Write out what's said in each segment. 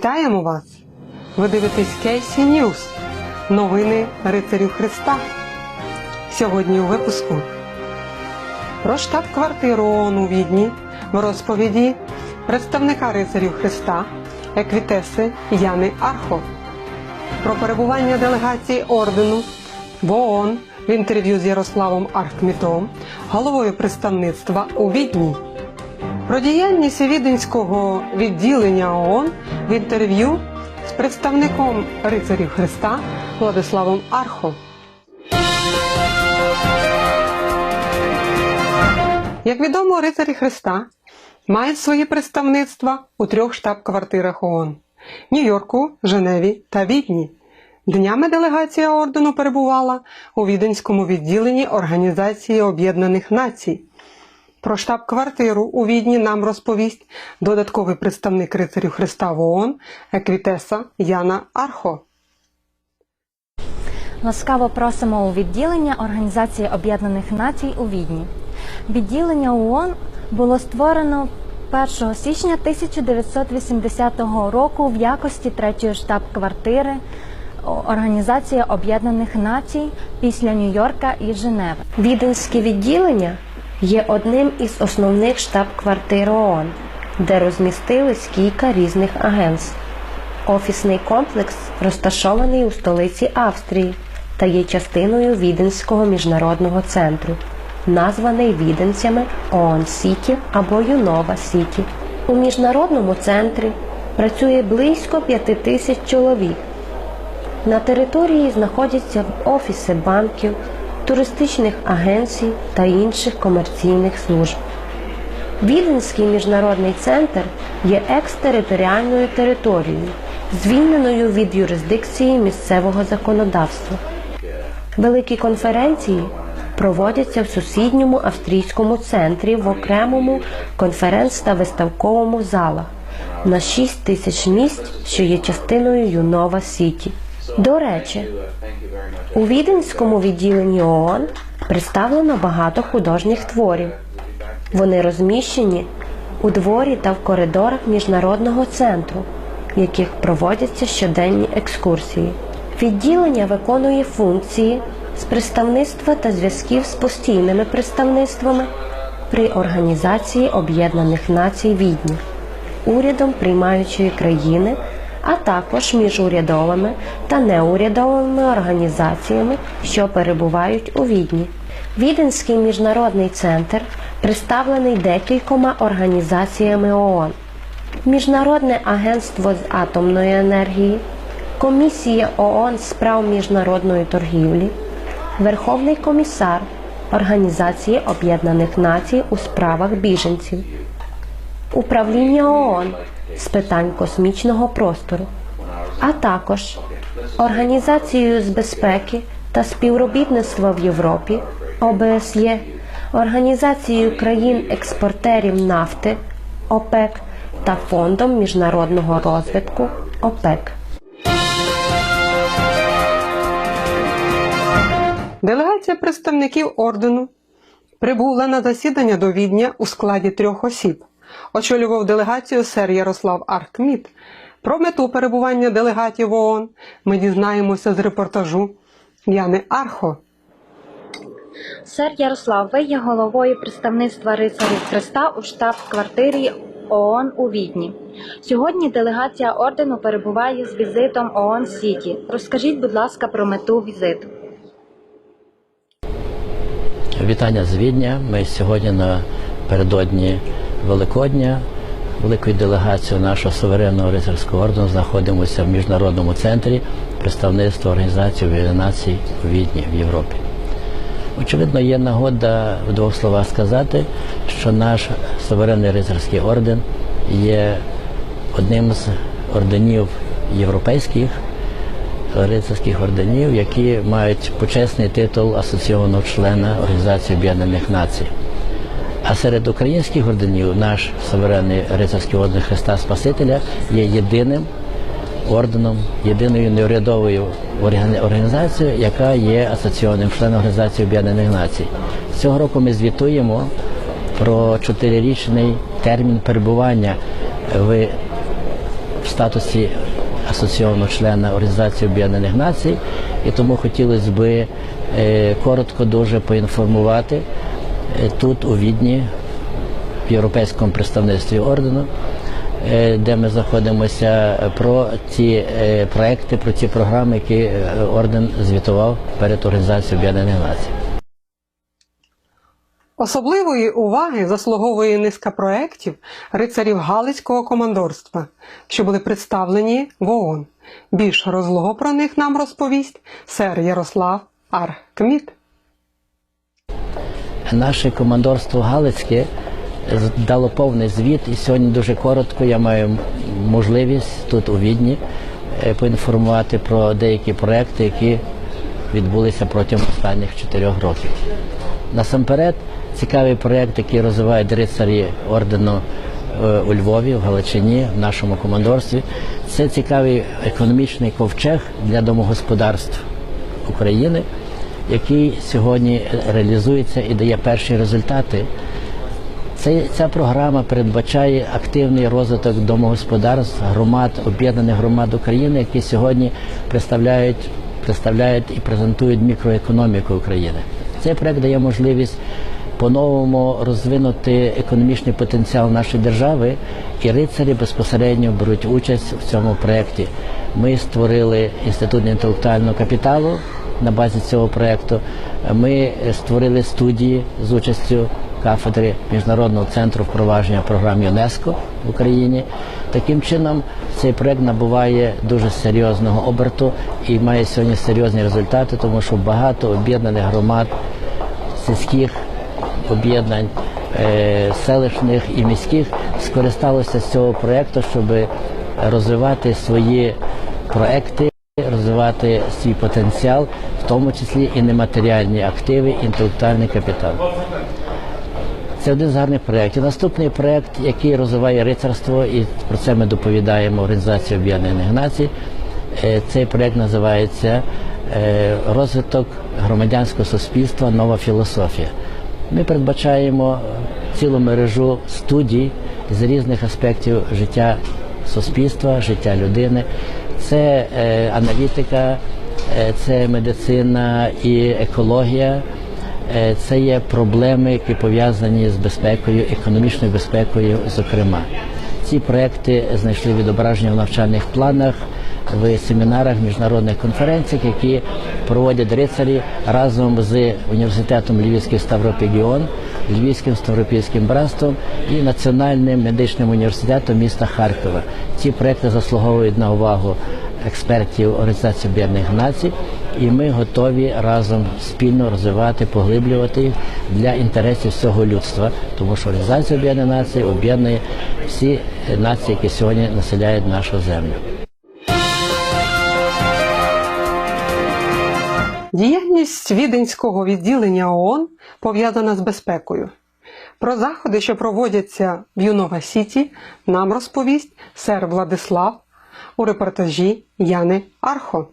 Вітаємо вас! Ви дивитесь Кейсі Ньюс. Новини рицарів Христа. Сьогодні у випуску про штаб-квартиру ООН у Відні в розповіді представника рицарів Христа Еквітеси Яни Архо. Про перебування делегації ордену в ООН в інтерв'ю з Ярославом Архмітом, головою представництва у Відні. Про діяльність віденського відділення ООН в інтерв'ю з представником рицарів Христа Владиславом Архо. Як відомо, рицарі Христа мають свої представництва у трьох штаб-квартирах ООН Нью-Йорку, Женеві та Відні. Днями делегація ордену перебувала у віденському відділенні Організації Об'єднаних Націй. Про штаб-квартиру у Відні нам розповість додатковий представник рицарів Христа в ООН Еквітеса Яна Архо. Ласкаво просимо у відділення Організації Об'єднаних Націй у Відні. Відділення ООН було створено 1 січня 1980 року в якості третьої штаб-квартири Організації Об'єднаних Націй після Нью-Йорка і Женеви. Віденське відділення є одним із основних штаб-квартир ООН, де розмістились кілька різних агентств. Офісний комплекс розташований у столиці Австрії та є частиною Віденського міжнародного центру, названий віденцями ООН Сіті або Юнова Сіті. У міжнародному центрі працює близько п'яти тисяч чоловік. На території знаходяться офіси банків, туристичних агенцій та інших комерційних служб. Віденський міжнародний центр є екстериторіальною територією, звільненою від юрисдикції місцевого законодавства. Великі конференції проводяться в сусідньому австрійському центрі в окремому конференц- та виставковому залах на 6 тисяч місць, що є частиною Юнова Сіті. До речі, у віденському відділенні ООН представлено багато художніх творів. Вони розміщені у дворі та в коридорах міжнародного центру, в яких проводяться щоденні екскурсії. Відділення виконує функції з представництва та зв'язків з постійними представництвами при Організації Об'єднаних Націй Відні, урядом приймаючої країни, а також міжурядовими та неурядовими організаціями, що перебувають у Відні. Віденський міжнародний центр представлений декількома організаціями ООН. Міжнародне агентство з атомної енергії, Комісія ООН з прав міжнародної торгівлі, Верховний комісар Організації Об'єднаних Націй у справах біженців, Управління ООН з питань космічного простору, а також Організацією з безпеки та співробітництва в Європі ОБСЄ, Організацією країн-експортерів нафти ОПЕК та Фондом міжнародного розвитку ОПЕК. Делегація представників ордену прибула на засідання до Відня у складі трьох осіб. Очолював делегацію сер Ярослав Аркміт. Про мету перебування делегатів ООН ми дізнаємося з репортажу Яни Архо. Сер Ярослав, ви є головою представництва рицарів Христа у штаб-квартирі ООН у Відні. Сьогодні делегація ордену перебуває з візитом ООН Сіті. Розкажіть, будь ласка, про мету візиту. Вітання з Відня. Ми сьогодні напередодні Великодня великою делегацією нашого суверенного рицарського ордену знаходимося в міжнародному центрі представництва Організації Об'єднаних Націй у Відні в Європі. Очевидно, є нагода в двох словах сказати, що наш суверенний рицарський орден є одним з орденів європейських рицарських орденів, які мають почесний титул асоційованого члена Організації Об'єднаних Націй. А серед українських орденів наш суверенний рицарський орден Христа Спасителя є єдиним орденом, єдиною неурядовою організацією, яка є асоційованим членом Організації Об'єднаних Націй. Цього року ми звітуємо про чотирирічний термін перебування в статусі асоційованого члена Організації Об'єднаних Націй, і тому хотілося би е, коротко дуже поінформувати тут, у Відні, в європейському представництві ордену, е, де ми знаходимося, е, про ті е, проекти, про ті програми, які е, орден звітував перед Організацією Об'єднаних Націй. Особливої уваги заслуговує низка проєктів рицарів Галицького командорства, що були представлені в ООН. Більш розлого про них нам розповість сер Ярослав Аркміт. Наше командорство Галицьке дало повний звіт, і сьогодні дуже коротко я маю можливість тут у Відні е, поінформувати про деякі проекти, які відбулися протягом останніх чотирьох років. Насамперед, цікавий проєкт, який розвивають рицарі ордену е, у Львові, в Галичині, в нашому командорстві. Це цікавий економічний ковчег для домогосподарств України, який сьогодні реалізується і дає перші результати. Це, ця програма передбачає активний розвиток домогосподарств, громад, об'єднаних громад України, які сьогодні представляють, представляють і презентують мікроекономіку України. Цей проект дає можливість по-новому розвинути економічний потенціал нашої держави, і рицарі безпосередньо беруть участь в цьому проєкті. Ми створили інститут інтелектуального капіталу на базі цього проєкту. Ми створили студії з участю кафедри Міжнародного центру впровадження програм ЮНЕСКО в Україні. Таким чином, цей проект набуває дуже серйозного оберту і має сьогодні серйозні результати, тому що багато об'єднаних громад сільських об'єднань е, селищних і міських скористалося з цього проєкту, щоб розвивати свої проекти, розвивати свій потенціал, в тому числі і нематеріальні активи, інтелектуальний капітал. Це один з гарних проєктів. Наступний проєкт, який розвиває рицарство, і про це ми доповідаємо Організації Об'єднаних Націй. Е, Цей проєкт називається е, Розвиток громадянського суспільства. Нова філософія. Ми передбачаємо цілу мережу студій з різних аспектів життя суспільства, життя людини. Це е, аналітика, е, це медицина і екологія. Е, Це є проблеми, які пов'язані з безпекою, економічною безпекою, зокрема. Ці проекти знайшли відображення в навчальних планах, в семінарах, міжнародних конференціях, які проводять рицарі разом з університетом Львівський Ставропігіон, Львівським Ставропільським братством і Національним медичним університетом міста Харкова. Ці проекти заслуговують на увагу експертів Організації Об'єднаних Націй, і ми готові разом спільно розвивати, поглиблювати їх для інтересів всього людства, тому що Організація Об'єднаних Націй об'єднує всі нації, які сьогодні населяють нашу землю. Діяльність віденського відділення ООН пов'язана з безпекою. Про заходи, що проводяться в Юнова Сіті, нам розповість сер Владислав у репортажі Яни Архо.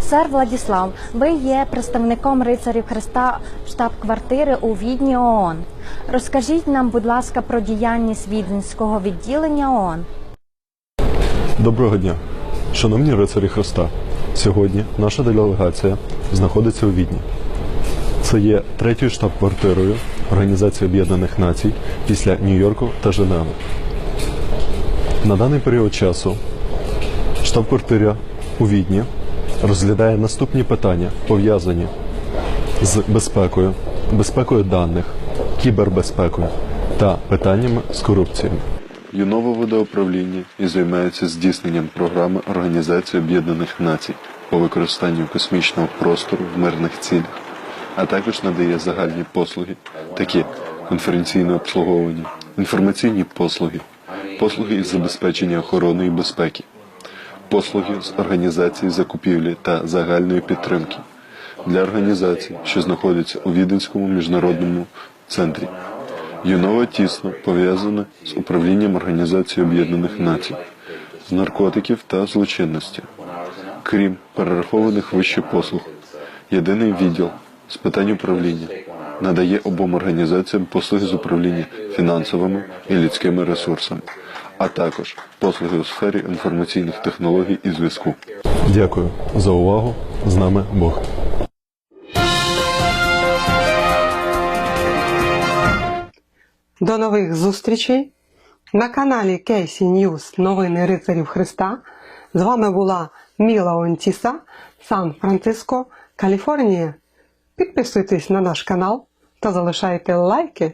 Сер Владіслав, ви є представником рицарів Христа штаб-квартири у Відні ООН. Розкажіть нам, будь ласка, про діяльність віденського відділення ООН. Доброго дня, шановні рицарі Христа. Сьогодні наша делегація знаходиться у Відні. Це є третьою штаб-квартирою Організації Об'єднаних Націй після Нью-Йорку та Женеви. На даний період часу штаб-квартира у Відні розглядає наступні питання, пов'язані з безпекою, безпекою даних, кібербезпекою та питаннями з корупцією. ЮНОВо веде управління і займається здійсненням програми Організації Об'єднаних Націй по використанню космічного простору в мирних цілях, а також надає загальні послуги, такі конференційне обслуговування, інформаційні послуги, послуги із забезпечення охорони і безпеки, послуги з організації закупівлі та загальної підтримки для організацій, що знаходяться у Віденському міжнародному центрі. ЮНОВА тісно пов'язане з управлінням Організації Об'єднаних Націй, з наркотиків та злочинності. Крім перерахованих вище послуг, єдиний відділ з питань управління надає обом організаціям послуги з управління фінансовими і людськими ресурсами, а також послуги у сфері інформаційних технологій і зв'язку. Дякую за увагу. З нами Бог. До нових зустрічей на каналі Кейсі Ньюс Новини Рицарів Христа. З вами була Міла Онтіса, Сан-Франциско, Каліфорнія. Підписуйтесь на наш канал та залишайте лайки.